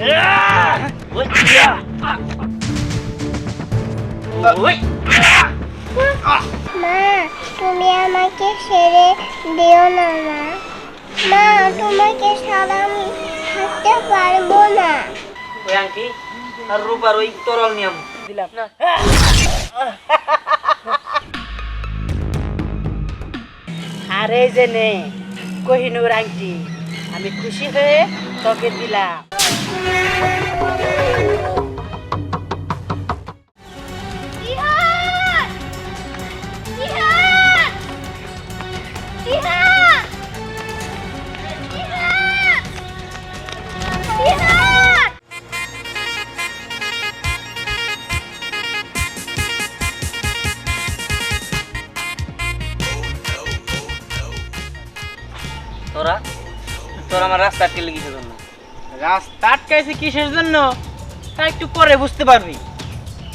ওই। ওই মা তুমি আমাকে ছেড়ে দিও না মা। মা তোমাকে ছাড়া আমি থাকতে পারব না। ওই আংটি আর রূপার ওই তরল নিয়ম। দিলাম। না। আরে যে নে কোহিনুর আংটি। আমি খুশি হয়ে তোকে দিলাম। আটকাইছে কিসের জন্য? তা একটু পরে বুঝতে পারবি।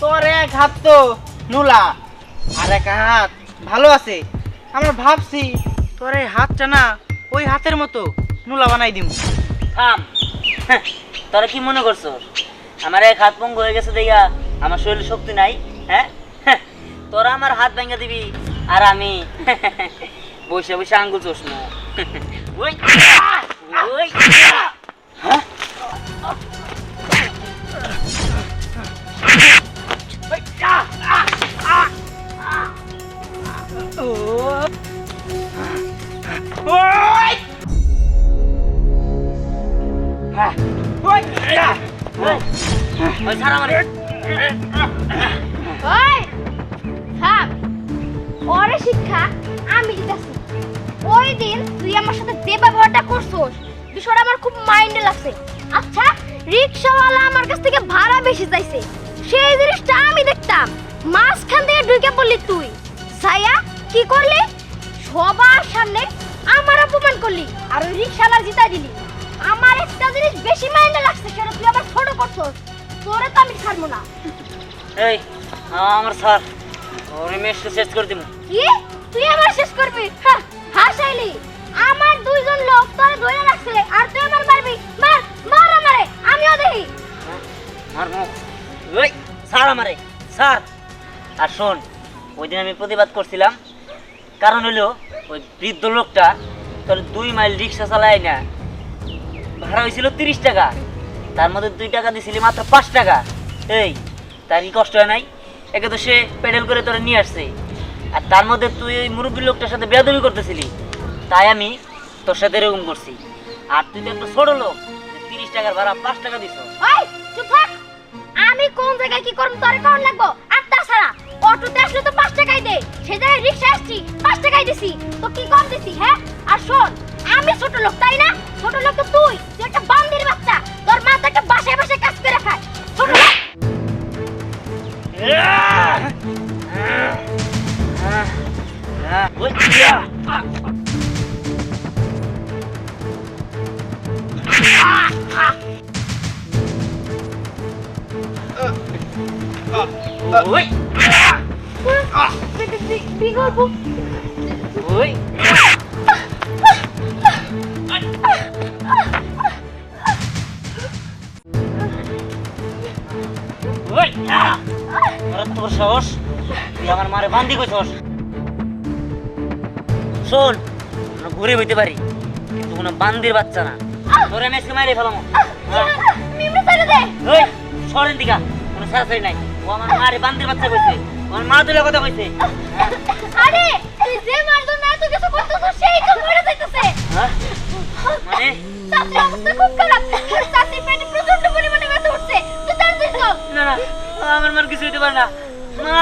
তোর এক হাত তো নুলা আর এক হাত ভালো আছে। আমরা ভাবছি তোর এই হাতটা না ওই হাতের মতো নুলা বানাই দিম। থাম। হ্যাঁ, তোরা কি মনে করছ? আমার এক হাত পঙ্গু হয়ে গেছে দেখা আমার শরীরে শক্তি নাই হ্যাঁ? হ্যাঁ, তোরা আমার হাত ভেঙে দিবি আর আমি বসে বসে আঙ্গুল চোষ না ওই। ওই হ্যাঁ? শিক্ষা আমি তুই আমার সাথে যে ব্যবহারটা করছস বিষয়টা আমার খুব মাইন্ডে লাগছে আচ্ছা রিক্সাওয়ালা আমার কাছ থেকে ভাড়া বেশি চাইছে সেই জিনিসটা আমি দেখতাম। মাঝখান থেকে ঢুকে পড়লি তুই। সায়া কি করলি? সবার সামনে আমার অপমান করলি আর ওই রিক্সাওয়ালা জিতা দিলি। আমার একটা জিনিস বেশি মাইন্ডে লাগছে সেটা তুই আবার ছোট করছস। তোরে তো আমি ছাড়বো না। এই আমার স্যার ওরে মেশকে শেষ করে দিব কি? তুই আমার শেষ করবি? হ্যাঁ হাসাইলি। আমার দুইজন লোক তোরে ধরে রাখছে আর তুই আমার মারবি। মার মার আমারে আমিও দেখি। স্যার আমারে স্যার আর শোন ওই দিন আমি প্রতিবাদ করছিলাম, কারণ হলো ওই বৃদ্ধ লোকটা তোর দুই মাইল রিক্সা চালায় না। ভাড়া হয়েছিল তিরিশ টাকা, তার মধ্যে দুই টাকা দিছিলি মাত্র পাঁচ টাকা। এই, তার কি কষ্ট হয় নাই? একে তো সে পেডেল করে তোরা নিয়ে আসছে। আর তার মধ্যে তুই ওই মুরব্বী লোকটার সাথে বেয়াদবি করতেছিলি। তাই আমি তোর সাথে এরকম করছি। আর তুই তো একটা ছোট লোক তিরিশ টাকার ভাড়া পাঁচ টাকা দিছ। চুপ থাক। আমি কোন জায়গায় কি করব, তোরে কোন লাগবো? আর তাছাড়া, অটোতে আসলে তো পাঁচ টাকাই দে। সেই জায়গায় রিক্সা আসছি, পাঁচ টাকাই দিছি। তো কি কম দিছি হ্যাঁ? আর শোন, আমি ছোট লোক, তাই না? ছোট লোক তো তুই তুই একটা বান্দির বাচ্চা। তোর মা তো একটা বাসায় বাসায় কাজ করে খায়। ছোট লোক। ওই ইয়া। ওই কি করব ওই ওই আহ! ওরে তোর সাহস তুই আমার মারে বান্দি কইছস শোন ঘুরে হইতে পারি কিন্তু কোনো বান্দির বাচ্চা না তোরে মেসকে মারে ফেলাম মিমি ছেড়ে দে ওই সরেন দিকা কোনো সারাসারি নাই ও আমার মারে বান্দির বাচ্চা কইছে। আমার মা তুলে কথা কইছে? আরে তুই যে মারতো না তুই কিছু করতেছ সেই তো মরে যাইতেছে। হ্যাঁ? মানে? চাচির অবস্থা খুব খারাপ। চাচির পেটে প্রচণ্ড পরিমাণে ব্যথা উঠছে তুই তাড়াতাড়ি চল না না আমার মার কিছু হইতে পারে না। মা!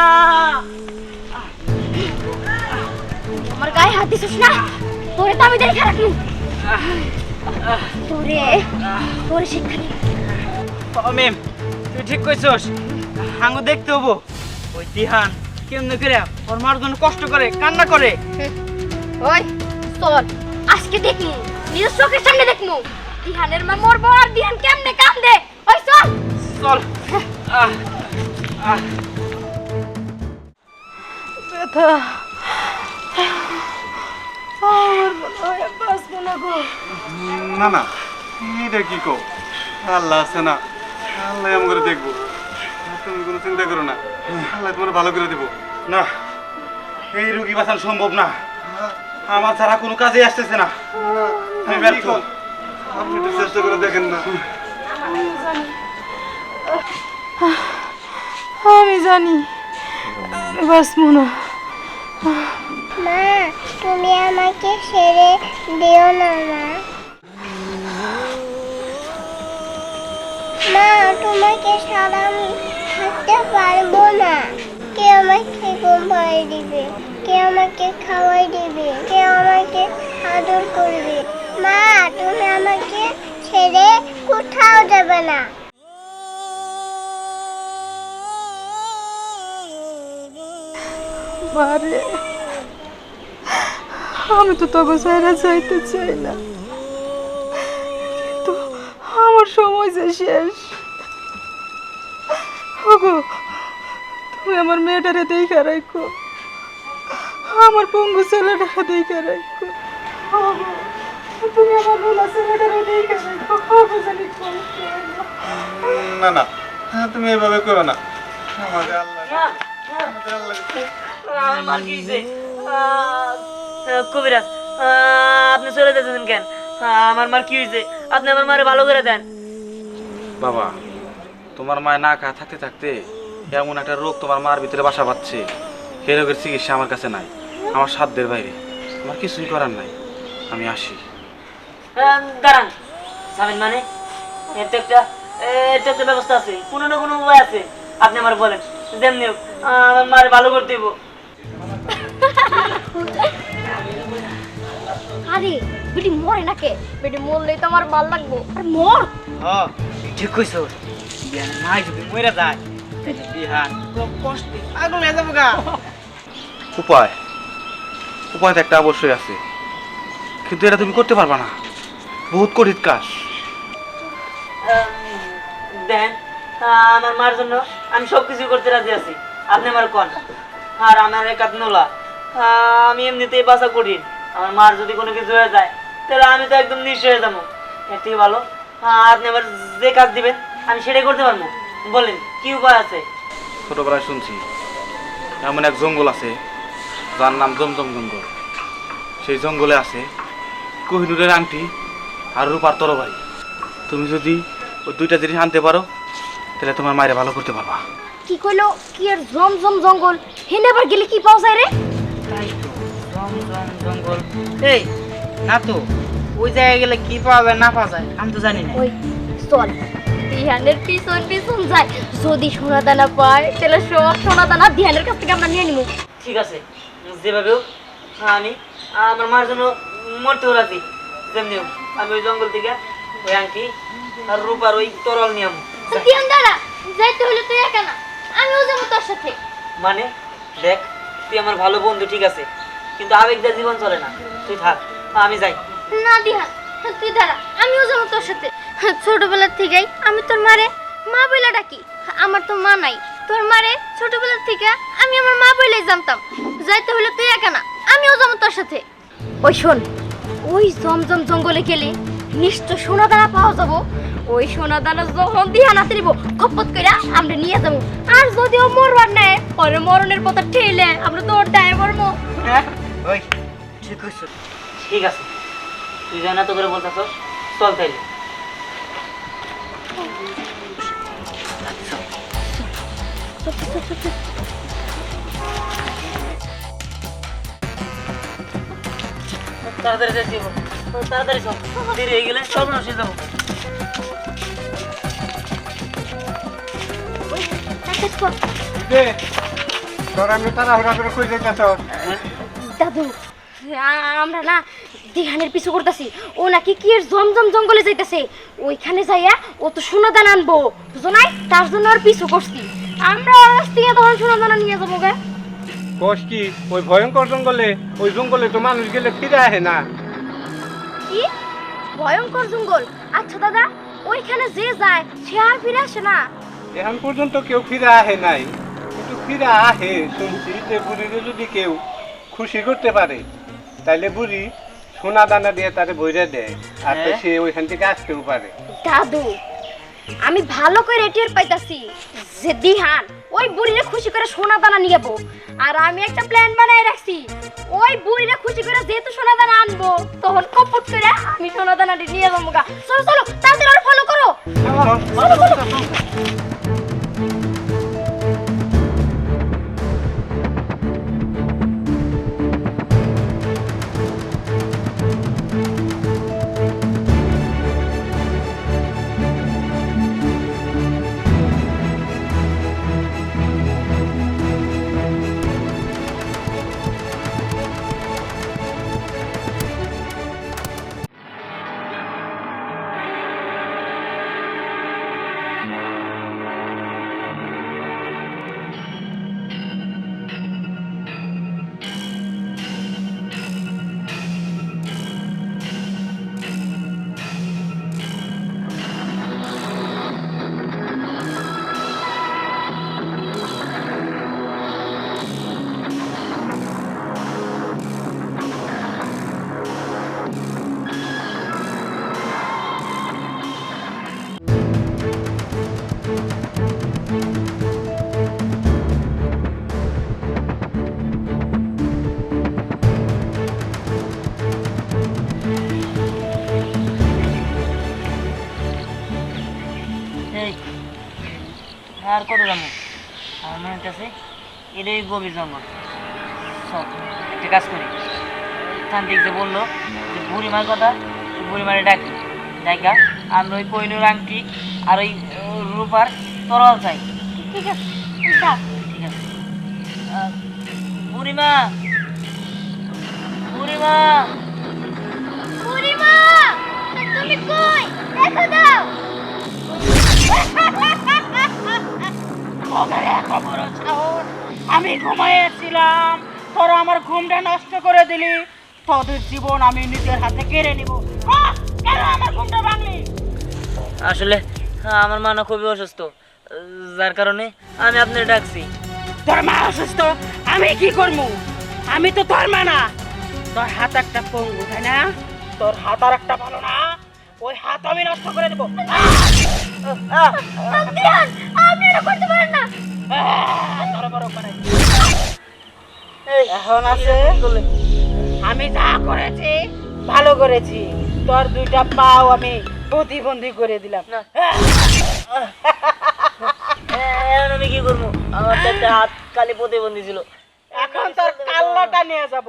আমার গায়ে হাত দিছিস না? তোরে তো আমি দেখে রাখলু তোরে তোরে শিক্ষা ও মেম তুই ঠিক কইছস? হাঙ্গু দেখতে হব। ওই তিহান কেমনে করে ওর মার জন্য কষ্ট করে কান্না করে? ওই চল আজকে দেখমু নিজের চোখের সামনে দেখমু। দিহানের মা মরবো আর দিহান কেমনে কান্দে? ওই চল। চল। আহ আহ। ব্যথা না না না এটা কি কো? আল্লাহ আছে না আল্লাহ এমন করে দেখব। তুমি কোনো চিন্তা করো না। আল্লাহ তোমার ভালো করে দেবো। না এই রুগী বাঁচানো সম্ভব না। আমার ছাড়া কোনো কাজে আসতেছে না। আমি ব্যর্থ। আপনি একটু চেষ্টা করে দেখেন না। আমি জানি। বাসমু না। মা তুমি আমাকে ছেড়ে দিও না মা। মা তোমাকে ছাড়া থাকতে পারব না। কে আমাকে ঘুম পাড়িয়ে দিবে? কে আমাকে খাওয়াই দিবে? কে আমাকে আদর করবে? মা, তুমি আমাকে ছেড়ে কোথাও যাবে না। আমি তো তবে সাইরা যাইতে চাই না। কিন্তু আমার সময় যে শেষ। ওগো তুমি আমার মেয়েটারে দেখা রাখো আমার পঙ্গু ছেলেটাকে দেখা রাখো তুমি আমার লোলা ছেলেটারে দেখা রাখো ওগো জানি না না তুমি এভাবে করো না। আমাদের আল্লাহ আমার মার কি হয়েছে কবিরাজ আপনি চলে যাচ্ছেন কেন? আমার মার কি হয়েছে আপনি আমার মারে ভালো করে দেন। বাবা তোমার মায় না খা থাকতে থাকতে এমন একটা রোগ তোমার মার ভিতরে বাসা বাঁধছে সেই রোগের চিকিৎসা আমার কাছে নাই আমার সাধ্যের বাইরে। আমার কিছুই করার নাই। আমি আসি। দাঁড়ান। মানে? এর তো একটা এর তো একটা ব্যবস্থা আছে। কোনো না কোনো উপায় আছে। আপনি আমার বলেন। যেমনি হোক, আহ, আমার মারে ভালো করে দেবো। আরে বেটি মরে নাকে বেটি মরলেই তো আমার ভালো লাগবো। আর মর! হ্যাঁ ঠিক কইছো। বিহান নাই যদি মরে যায় তাহলে বিহান খুব কষ্টে হয়ে যাব গা। উপায় উপায় তো একটা অবশ্যই আছে। কিন্তু এটা তুমি করতে পারবা না। বহুত কঠিন কাজ। দেন আমার মার জন্য আমি সব কিছু করতে রাজি আছি। আপনি আমার কন। আর আমার এক নোলা। আমি এমনিতেই বাসা কঠিন। আমার মার যদি কোনো কিছু হয়ে যায় তাহলে আমি তো একদম নিঃস্ব হয়ে যাব। এর থেকে ভালো আপনি আবার যে কাজ দিবেন আমি সেটাই করতে পারব। বলেন কি উপায় আছে? ছোটবেলায় শুনছি এমন এক জঙ্গল আছে যার নাম জমজম জঙ্গল। সেই জঙ্গলে আছে কোহিনুরের আংটি আর রূপার তরবারি। তুমি যদি ওই দুইটা জিনিস আনতে পারো তাহলে তোমার মায়ের ভালো করতে পারবা। কি কইলো? কি আর জমজম জঙ্গল? হেনে আবার গেলে কি পাওয়া যায় রে? তাই তো জঙ্গল জঙ্গল। এই না তো ওই জায়গায় গেলে কি পাওয়া যায় না পাওয়া যায় আমি তো জানি না। ওই চল। ধ্যানের পিছন পিছন যায়। যদি সোনা দানা পায় তাহলে সব সোনা দানা ধ্যানের কাছ থেকে আমরা নিয়ে নিব। ঠিক আছে যেভাবে হোক আমি আমার মার জন্য মরতেও রাজি যেমনি হোক আমি ওই জঙ্গল থেকে ওই আংটি আর রূপার ওই তরল নিয়ম ধ্যান দাঁড়া যাইতে হলে তুই একা না। আমিও যাব তোর সাথে। মানে দেখ তুই আমার ভালো বন্ধু ঠিক আছে? কিন্তু আবেগ দিয়ে জীবন চলে না। তুই থাক আমি যাই। না দিহান তুই দাঁড়া আমিও যাব তোর সাথে। ছোটবেলার থেকেই আমি তোর মারে মা বইলা ডাকি। আমার তো মা নাই। তোর মারে ছোটবেলার থেকে আমি আমার মা বইলেই জানতাম। যাইতে হলে তুই একা না আমিও যাব তোর সাথে। ওই শোন ওই জমজম জঙ্গলে গেলে নিশ্চয় সোনা দানা পাওয়া যাব। ওই সোনা দানা যখন দিহান হাতে নিব খপত করে আমরা নিয়ে যাব। আর যদিও মরবার নেয় পরে মরণের পথে ঠেলে আমরা তোর ডায়ে মরবো। হ্যাঁ ওই ঠিক আছে ঠিক আছে। তুই জানা তো করে বলতেছ চল তাইলে। তাড়াতাড়ি যাচ্ছি তাড়াতাড়ি সব দেরি হয়ে গেলে সব নষ্ট যাব। তোরা আমি তাড়াহুড়া করে কই যাইতেছ? দাদু আমরা না দিহানের পিছু করতেছি ও নাকি কি এর জমজম জঙ্গলে যাইতেছে। ওইখানে যাইয়া ও তো সোনা দানা আনব। বুঝো নাই তার জন্য আর পিছু করছি। আমরা কাছ থেকে তখন সোনা দানা নিয়ে যাব গে। কোষ কি ওই ভয়ঙ্কর জঙ্গলে ওই জঙ্গলে তো মানুষ গেলে ফিরে আসে না। কি? ভয়ঙ্কর জঙ্গল? আচ্ছা দাদা ওইখানে যে যায় সে আর ফিরে আসে না? এখন পর্যন্ত কেউ ফিরে আসে নাই। কিন্তু ফিরে আসে শুনছি যে বুড়িরে যদি কেউ খুশি করতে পারে তাইলে বুড়ি সোনা দানা দিয়ে তারে বইরে দেয়। আর হ্যাঁ? সে ওইখান থেকে আসতেও পারে। দাদু আমি ভালো করে রেটিয়ার পাইতাছি যে দিহান ওই বুড়িরে খুশি করে সোনা দানা নিয়ে যাব আর আমি একটা প্ল্যান বানাই রাখছি। ওই বুড়িরে খুশি করে যেহেতু সোনা দানা আনব তখন কপট করে আমি সোনা দানাটি নিয়ে যাব গা। চলো চলো তাড়াতাড়ি আর ফলো করো। আর কত যাব আমার মনে হচ্ছে এটাই গভীর জঙ্গল। চল, একটা কাজ করি। তান্ত্রিক যে বলল যে বুড়িমার কথা বুড়িমারে ডাকি। ডাকা আমরা ওই কইনুর আংটি আর ওই রূপার তরল চাই। ঠিক আছে। ঠিক আছে। বুড়িমা! বুড়িমা! বুড়িমা! তুমি কই? দেখো দাও। আমি ঘুমাইয়াছিলাম। তোরা আমার ঘুমটা নষ্ট করে দিলি। তোদের জীবন আমি নিজের হাতে কেড়ে নিব। কেন আমার ঘুমটা ভাঙলি? আসলে আমার মা না খুবই অসুস্থ। যার কারণে আমি আপনার ডাকছি। তোর মা অসুস্থ? আমি কি করব? আমি তো তোর মা না। তোর হাত একটা পঙ্গু তাই না? তোর হাত আর একটা ভালো না। ওই হাত আমি নষ্ট করে দেবো। আপনি এটা করতে পারেন না। এখন আছে আমি যা করেছি ভালো করেছি। তোর দুইটা পাও আমি প্রতিবন্ধী করে দিলাম। আমি কি করব? আমার তো হাত কালি প্রতিবন্ধী ছিল। এখন তোর কাল্লাটা নিয়ে যাব।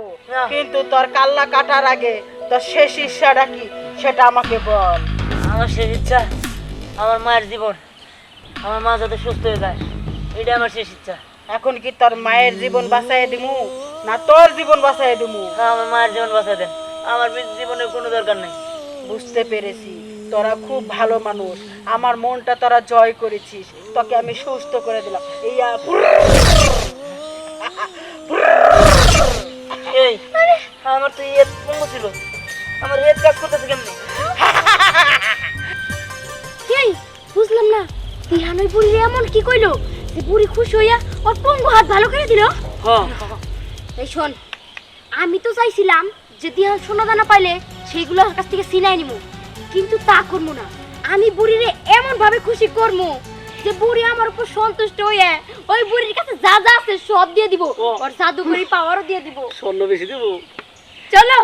কিন্তু তোর কাল্লা কাটার আগে তোর শেষ ইচ্ছাটা কি? সেটা আমাকে বল। আমার শেষ ইচ্ছা আমার মায়ের জীবন। আমার মা যাতে সুস্থ হয়ে যায় এটা আমার শেষ ইচ্ছা। এখন কি তোর মায়ের জীবন বাঁচাই দিমু না তোর জীবন বাঁচাই দিমু? আমার মায়ের জীবন বাঁচাই দেন। আমার জীবনের কোনো দরকার নেই। বুঝতে পেরেছি তোরা খুব ভালো মানুষ। আমার মনটা তোরা জয় করেছিস তোকে আমি সুস্থ করে দিলাম। এই এই আমার তো ইয়ে ছিল। আমার হেড কাজ করতেছে কেমনি? এই বুঝলাম না। দিহান ওই বুড়িরে এমন কি কইলো? যে বুড়ি খুশি হইয়া ওর পঙ্গু হাত ভালো করে দিল? এই শোন আমি তো চাইছিলাম যে দিহান সোনা দানা পাইলে সেইগুলো ওর কাছ থেকে সিনাই নিমু। কিন্তু তা করব না। আমি বুড়িরে এমন ভাবে খুশি করব যে বুড়ি আমার উপর সন্তুষ্ট হয়ে ওই বুড়ির কাছে যা যা আছে সব দিয়ে দিব। ওর জাদুঘরি পাওয়ারও দিয়ে দিব। স্বর্ণ বেশি দেবো। চলো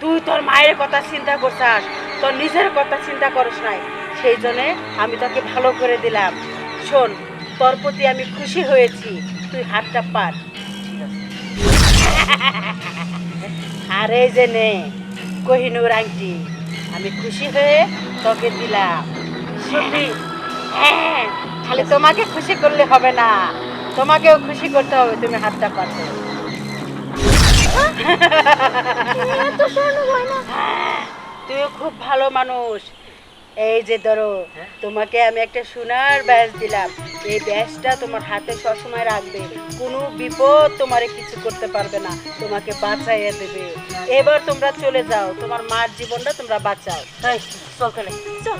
তুই তোর মায়ের কথা চিন্তা করছাস? তোর নিজের কথা চিন্তা করিস নাই। সেই জন্যে আমি তোকে ভালো করে দিলাম। শোন, তোর প্রতি আমি খুশি হয়েছি। তুই হাতটা পার আরে যে নে কোহিনুর আংটি আমি খুশি হয়ে তোকে দিলাম। সত্যি? হ্যাঁ। খালি তোমাকে খুশি করলে হবে না। তোমাকেও খুশি করতে হবে, তুমি হাতটা গয়না তুইও খুব ভালো মানুষ। এই যে ধরো, তোমাকে আমি একটা সোনার ব্যাস দিলাম। এই ব্যাসটা তোমার হাতে সবসময় রাখবে। কোনো বিপদ তোমারে কিছু করতে পারবে না। তোমাকে বাঁচাইয়ে দেবে। এবার তোমরা চলে যাও। তোমার মার জীবনটা তোমরা বাঁচাও। চল চল।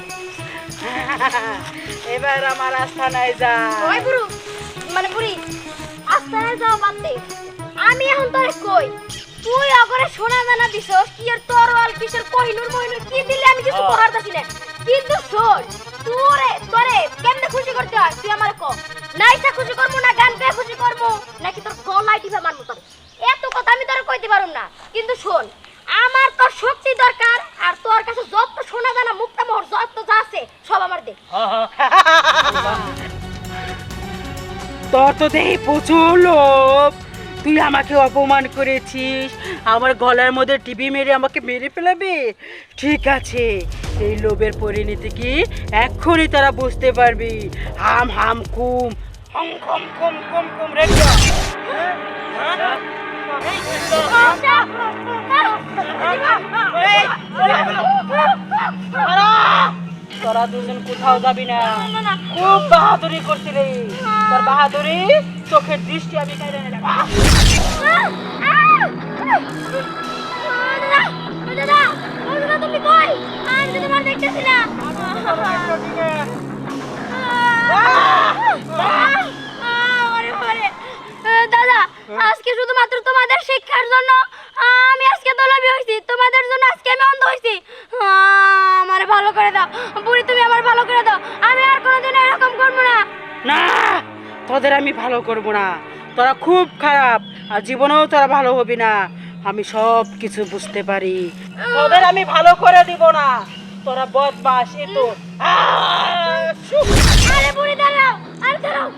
এবার আমার আস্থানায় যা। ওই বুড়ো মানে বুড়ি আস্তে যাও বাদ দে। আমি এখন কই? তুই অগরে সোনা দানা দিছস কি আর তরোয়াল কিসের কহিনুর মহিনুর কি দিলে আমি কিছু। করার দাসি না? কিন্তু শোন তোরে তোরে কেমনে খুশি করতে হয়? তুই আমার ক? নাইসা খুশি করব না গান গায়ে খুশি করব? নাকি তোর গলায় টিপে মারবো তোর? এত কথা আমি তোর কইতে পারুম না। কিন্তু শোন আমার তোর শক্তি দরকার আর তোর কাছে যত সোনা দানা মুক্তা মোহর যত যা আছে সব আমার দে তোর তো দেহি প্রচুর লোভ তুই আমাকে অপমান করেছিস আমার গলার মধ্যে টিভি মেরে আমাকে মেরে ফেলাবে ঠিক আছে এই লোভের পরিণতি কি এক্ষুনি তারা বুঝতে পারবি হাম হাম কুম হম কুম কুম কুম কুম রে তোরা দুজন কোথাও যাবি না। খুব বাহাদুরি করছিলি। তোর বাহাদুরি চোখের দৃষ্টি আমি দাদা, আজকে শুধুমাত্র তোমাদের শিক্ষার জন্য আমি আজকে দলবি হয়েছি তোমাদের জন্য আজকে আমি অন্ধ হয়েছি। আমারে ভালো করে দাও। বুড়ি তুমি আমার ভালো করে দাও। আমি আর কোনোদিন এরকম করব না। না তোদের আমি ভালো করব না। তোরা খুব খারাপ আর জীবনেও তোরা ভালো হবি না। আমি সব কিছু বুঝতে পারি। তোদের আমি ভালো করে দিব না। তোরা বদমাস এ তো। আরে বুড়ি দাঁড়াও। আরে দাঁড়াও।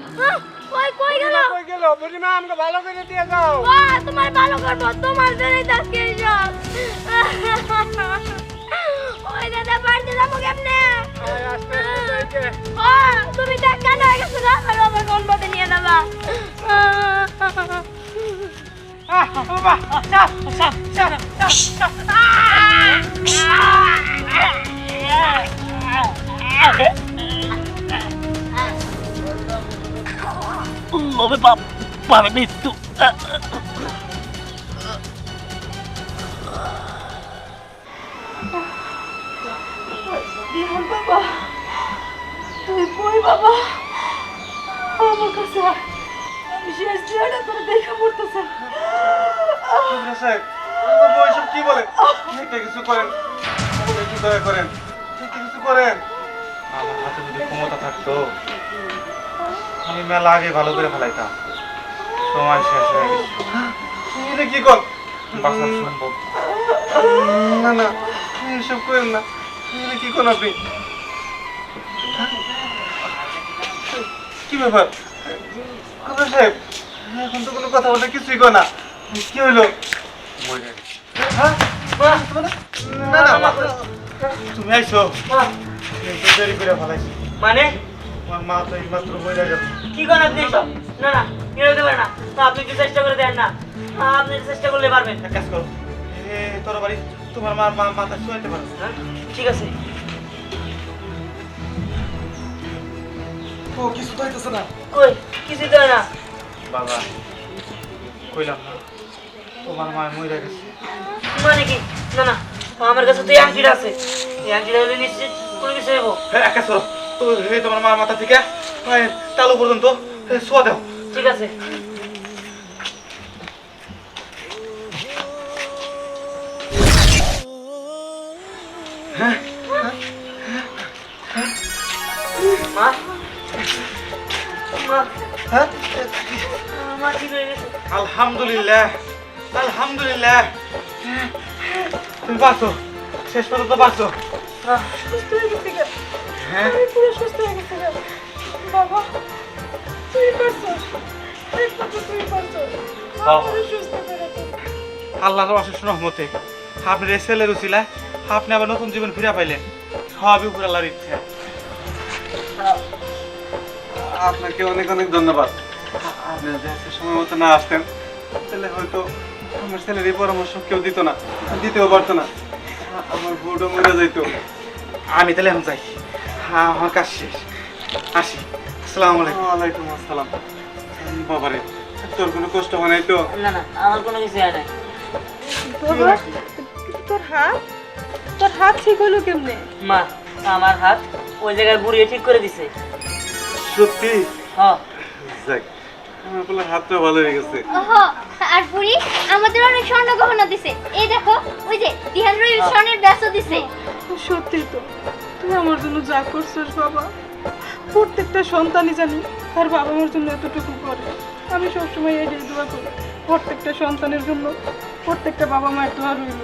কই কই গেল কই গেল বুঝিমা আমাকে ভালো করে দিয়ে যাও ও তোমার ভালো করব তোমার জন্যই আজকে সব ওই দাদা বাড়িতে যাব কেমনে ও তুমি তো কেন হয়ে গেছো না আমার কোন পথে নিয়ে নেবা লোভে পাপ পাবে মৃত্যু। তুই কই বাবা আমার কাছে। আমি শেষ দিনটা তোর দেখা পড়তেছে বাবু এসব কি বলেন একটা কিছু করেন? একটু দয়া করেন। একটা কিছু করেন? আমার হাতে যদি ক্ষমতা থাকতো আমি মেলা আগে ভালো করে ফেলাইতাম। সময় শেষ হয়ে গেছে। এটা কি কর? বাঁচা সম্ভব না না এসব করেন না। এটা কি কোন আপনি? কি ব্যাপার? কথা সাহেব এখন তো কোনো কথা বলতে কিছুই কয় না। কি হইল? হ্যাঁ? না না মা, তুমি আইছো দেরি করে ফেলাইছি। মানে? আমার মা তো এই মাত্র বইরা কি করেন আপনি এসব না না এটা হতে পারে না। তা আপনি একটু চেষ্টা করে দেন না। আপনি চেষ্টা করলে পারবেন। এক কাজ করো। এ তোর বাড়ি তোমার মার মা মাথা শুয়াইতে পারো। হ্যাঁ? ঠিক আছে। ও কিছু তো হইতেছে না। কই? কিছুই তো না। বাবা কইলাম তোমার মা মইরা গেছে। মানে কি? না না আমার কাছে তো এই আংটিটা আছে। এই আংটিটা হলে নিশ্চিত কোনো কিছু হইব। হ্যাঁ এক কাজ করো। তোমার মার মাথা থেকে পায়ের তালু পর্যন্ত শোয়া দাও। ঠিক আছে। মা? মা? হ্যাঁ? মা ঠিক হয়ে গেছে? আলহামদুলিল্লাহ আলহামদুলিল্লাহ। তুমি বাঁচো শেষ পর্যন্ত বাঁচো সুস্থ হয়ে গেছে। গে। হ্যাঁ? আমি পুরো সুস্থ হয়ে গেছে। বাবা। তুই পারছস? একমাত্র তুই পারছস? বাবা। সুস্থ করে আল্লাহর অশেষ রহমতে ছেলের উচিলায় আপনি আবার নতুন জীবন ফিরে পাইলেন। সবই উপর আল্লাহর ইচ্ছা। আপনাকে অনেক অনেক ধন্যবাদ। আপনি যদি আজকে সময় মতো না আসতেন তাহলে হয়তো আমার ছেলের এই পরামর্শ কেউ দিত না দিতেও পারতো না। আমার বউটা মরে যাইতো। আমি তাহলে এখন যাই। হ্যাঁ আমার কাজ শেষ। আসি। আসসালামু আলাইকুম। ওয়ালাইকুম আসসালাম। বাবারে তোর কোনো কষ্ট হয় নাই তো? না না আমার কোনো কিছু হয় নাই। তোর হাত তোর হাত ঠিক হলো কেমনে? মা আমার হাত ওই জায়গায় বুড়িয়ে ঠিক করে দিছে। সত্যি? হ্যাঁ যাক আমার হাতটা ভালো হয়ে গেছে। আর বুড়ি আমাদের অনেক স্বর্ণ গহনা দিছে। এই দেখো ওই যে দিহান স্বর্ণের ব্যাসও দিছে। সত্যি তো। তুই আমার জন্য যা করছিস বাবা। প্রত্যেকটা সন্তানই জানি তার বাবা মার জন্য এতটুকু করে। আমি সবসময় এটাই দোয়া করি, প্রত্যেকটা সন্তানের জন্য প্রত্যেকটা বাবা মায়ের দোয়া রইল।